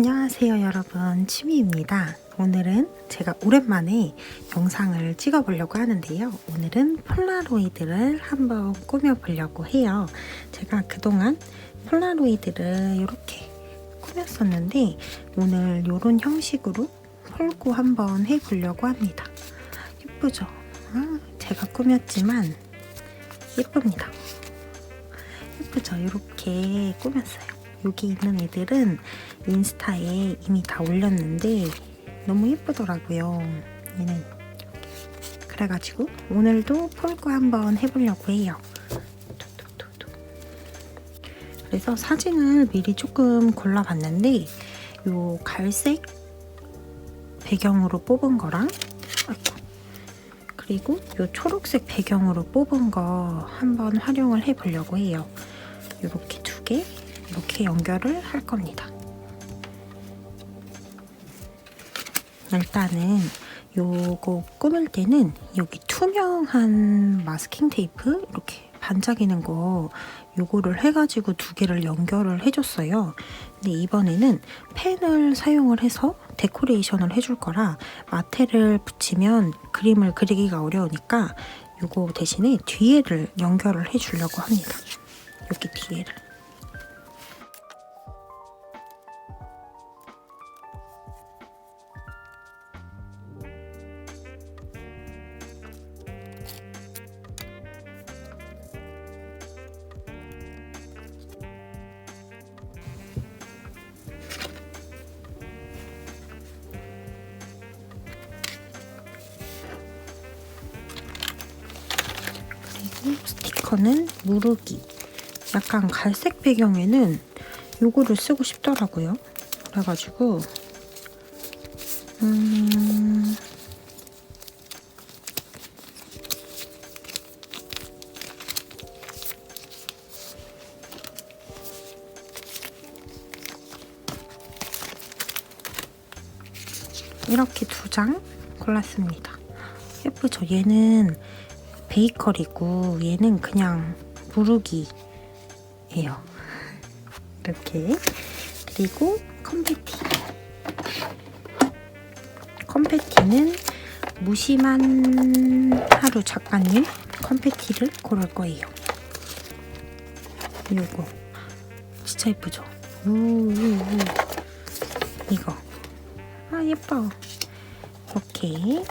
안녕하세요 여러분. 취미입니다. 오늘은 제가 오랜만에 영상을 찍어 보려고 하는데요. 오늘은 폴라로이드를 한번 꾸며 보려고 해요. 제가 그동안 폴라로이드를 이렇게 꾸몄었는데 오늘 이런 형식으로 폴고 한번 해 보려고 합니다. 예쁘죠? 아, 제가 꾸몄지만 예쁩니다. 예쁘죠? 이렇게 꾸몄어요 여기 있는 애들은 인스타에 이미 다 올렸는데 너무 예쁘더라고요. 얘는 그래가지고 오늘도 폴고 한번 해보려고 해요. 그래서 사진을 미리 조금 골라봤는데 요 갈색 배경으로 뽑은 거랑 아이고, 그리고 요 초록색 배경으로 뽑은 거 한번 활용을 해보려고 해요. 이렇게 두 개 이렇게 연결을 할 겁니다. 일단은 요거 꾸밀 때는 여기 투명한 마스킹 테이프 이렇게 반짝이는 거 요거를 해가지고 두 개를 연결을 해줬어요. 근데 이번에는 펜을 사용을 해서 데코레이션을 해줄 거라 마테를 붙이면 그림을 그리기가 어려우니까 요거 대신에 뒤에를 연결을 해주려고 합니다. 여기 뒤에를. 스티커는 무르기. 약간 갈색 배경에는 요거를 쓰고 싶더라고요. 그래가지고 음... 이렇게 두 장 골랐습니다. 예쁘죠? 얘는 베이커리고 얘는 그냥 무르기예요. 이렇게. 그리고 컴패티. 컴패티는 무심한 하루 작가님 컴패티를 고를 거예요. 요거. 진짜 예쁘죠? 우우우 이거. 아 예뻐. 이렇게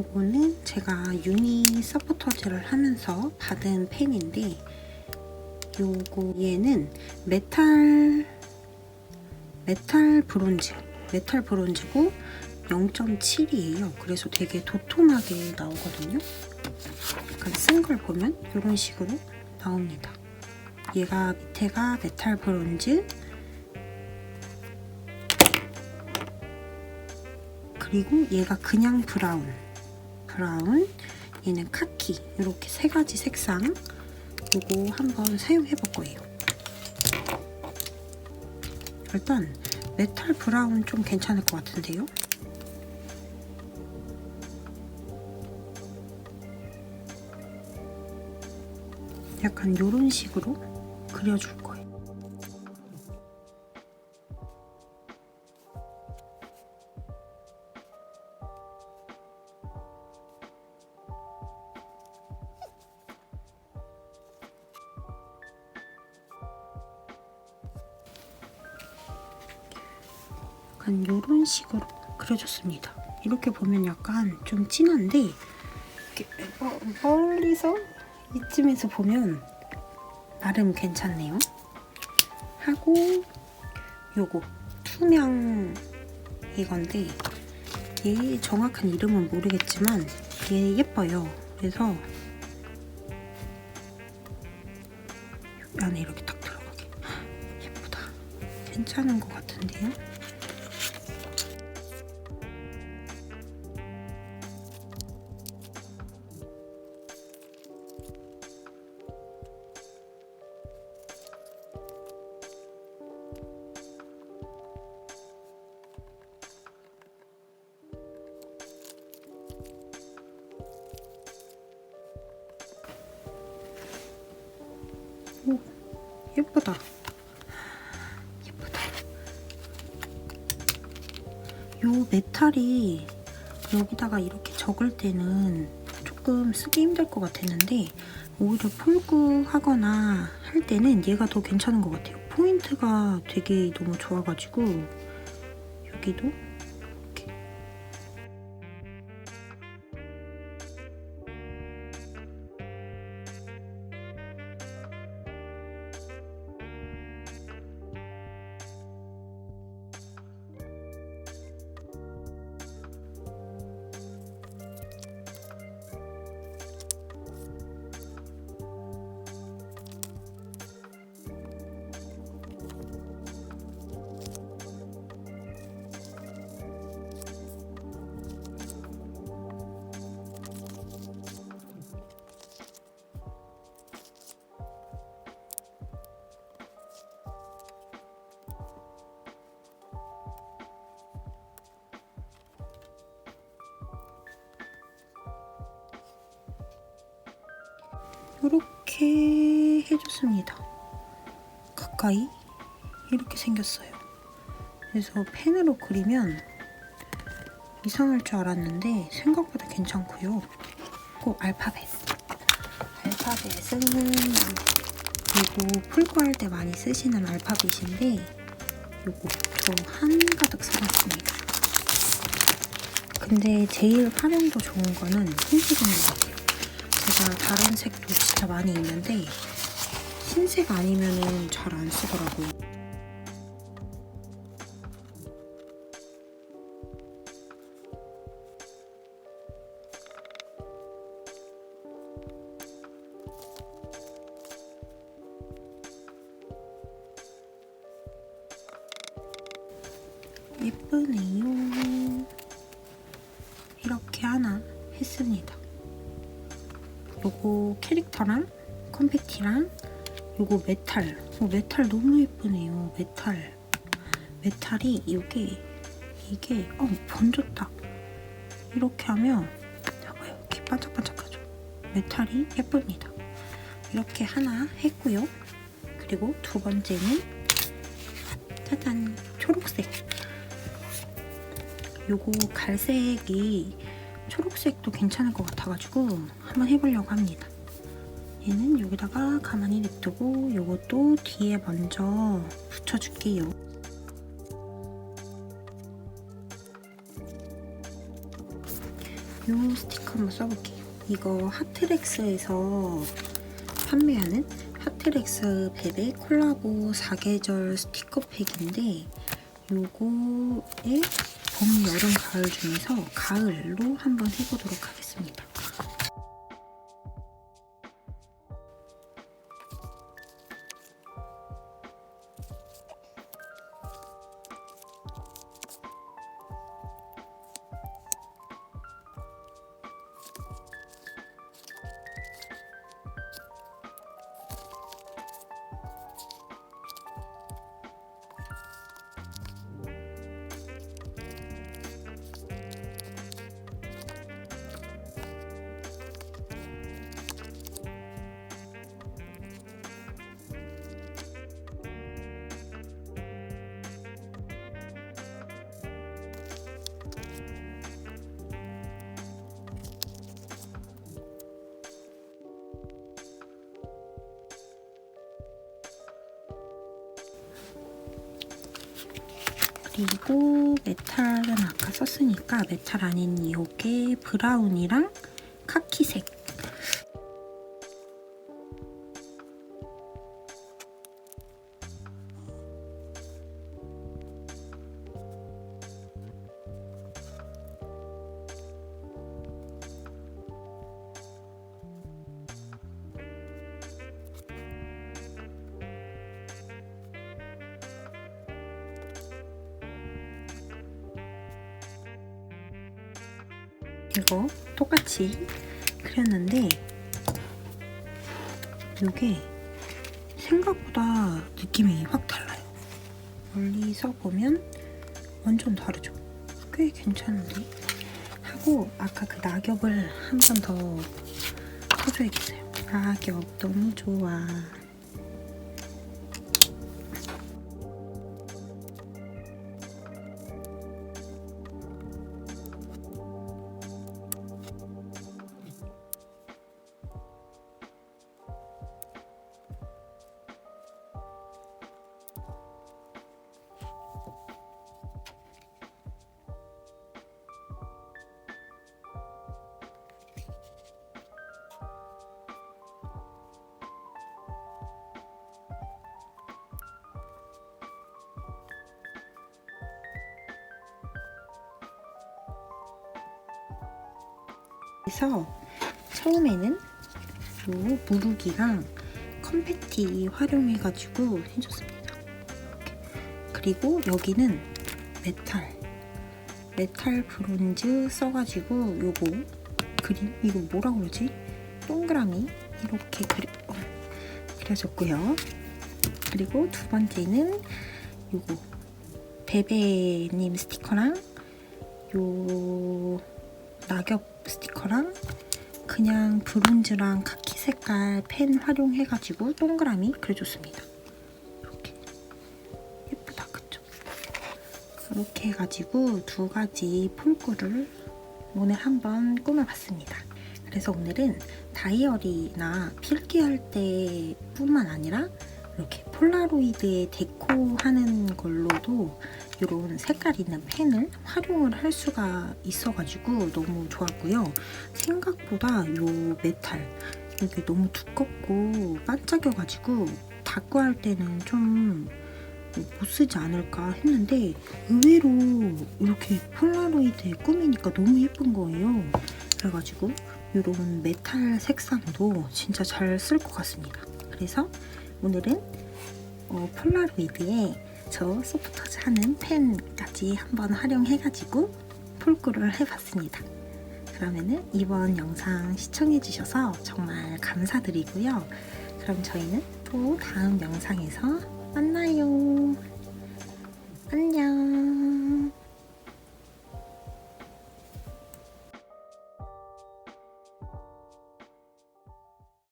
요거는 제가 유니 서포터즈를 하면서 받은 펜인데 요거 얘는 메탈 메탈 브론즈 메탈 브론즈고 0.7이에요. 그래서 되게 도톰하게 나오거든요. 약간 쓴 걸 보면 이런 식으로 나옵니다. 얘가 밑에가 메탈 브론즈 그리고 얘가 그냥 브라운 브라운, 얘는 카키 이렇게 세 가지 색상 요거 한번 사용해 볼 거예요. 일단 메탈 브라운 좀 괜찮을 것 같은데요? 약간 요런 식으로 그려줄 거예요. 약간 요런 식으로 그려줬습니다. 이렇게 보면 약간 좀 진한데 이렇게 어, 멀리서 이쯤에서 보면 나름 괜찮네요. 하고 요거 투명 이건데 얘 정확한 이름은 모르겠지만 얘 예뻐요. 그래서 안에 이렇게 딱 들어가게 예쁘다. 괜찮은 것 같은데요? 오, 예쁘다. 예쁘다. 요 메탈이 여기다가 이렇게 적을 때는 조금 쓰기 힘들 것 같았는데 오히려 폴구 하거나 할 때는 얘가 더 괜찮은 것 같아요. 포인트가 되게 너무 좋아가지고 여기도 이렇게 해줬습니다. 가까이 이렇게 생겼어요. 그래서 펜으로 그리면 이상할 줄 알았는데 생각보다 괜찮고요. 그 알파벳. 알파벳은 이거 풀고 할 때 많이 쓰시는 알파벳인데 요거 저 한가득 사놨습니다. 근데 제일 활용도 좋은 거는 흰색인 것 같아요. 제가 다른 색도 진짜 많이 있는데 흰색 아니면은 잘 안 쓰더라고요. 예쁘네요. 이렇게 하나 했습니다. 요거 캐릭터랑 컴팩티랑 요거 메탈. 어, 메탈 너무 예쁘네요. 메탈. 메탈이 이게 이게 어 번졌다. 이렇게 하면 봐봐요 이렇게 반짝반짝하죠. 메탈이 예쁩니다. 이렇게 하나 했고요. 그리고 두 번째는 짜잔 초록색. 요거 갈색이 초록색도 괜찮을 것 같아가지고 한번 해보려고 합니다. 얘는 여기다가 가만히 냅두고 요것도 뒤에 먼저 붙여줄게요. 요 스티커 한번 써볼게요. 이거 하트렉스에서 판매하는 하트렉스 베베 콜라보 4계절 스티커 팩인데 요거에 봄, 여름, 가을 중에서 가을로 한번 해보도록 하겠습니다. 그리고 메탈은 아까 썼으니까 메탈 아닌 이게 브라운이랑 카키색 이거 똑같이 그렸는데 이게 생각보다 느낌이 확 달라요. 멀리서 보면 완전 다르죠. 꽤 괜찮은데 하고 아까 그 낙엽을 한 번더 쳐줘야겠어요. 낙엽 너무 좋아. 그래서 처음에는 요 무르기랑 컴패티 활용해가지고 해줬습니다. 그리고 여기는 메탈 메탈 브론즈 써가지고 요거 그림 이거 뭐라 그러지? 동그라미 이렇게 그리, 어, 그려줬고요. 그리고 두 번째는 요거 베베님 스티커랑 요 낙엽 스티커랑 그냥 브론즈랑 카키 색깔 펜 활용해가지고 동그라미 그려줬습니다. 이렇게 예쁘다 그쵸? 그렇게 해가지고 두 가지 폴꾸를 오늘 한번 꾸며봤습니다. 그래서 오늘은 다이어리나 필기할 때뿐만 아니라 이렇게 폴라로이드에 데코하는 걸로도 이런 색깔 있는 펜을 활용을 할 수가 있어가지고 너무 좋았고요. 생각보다 이 메탈 이게 너무 두껍고 반짝여가지고 닦고 할 때는 좀 못 쓰지 않을까 했는데 의외로 이렇게 폴라로이드에 꾸미니까 너무 예쁜 거예요. 그래가지고 이런 메탈 색상도 진짜 잘 쓸 것 같습니다. 그래서 오늘은 어, 폴라로이드에 저 소프터즈 하는 펜까지 한번 활용해가지고 폴꾸를 해봤습니다. 그러면은 이번 영상 시청해주셔서 정말 감사드리고요. 그럼 저희는 또 다음 영상에서 만나요. 안녕.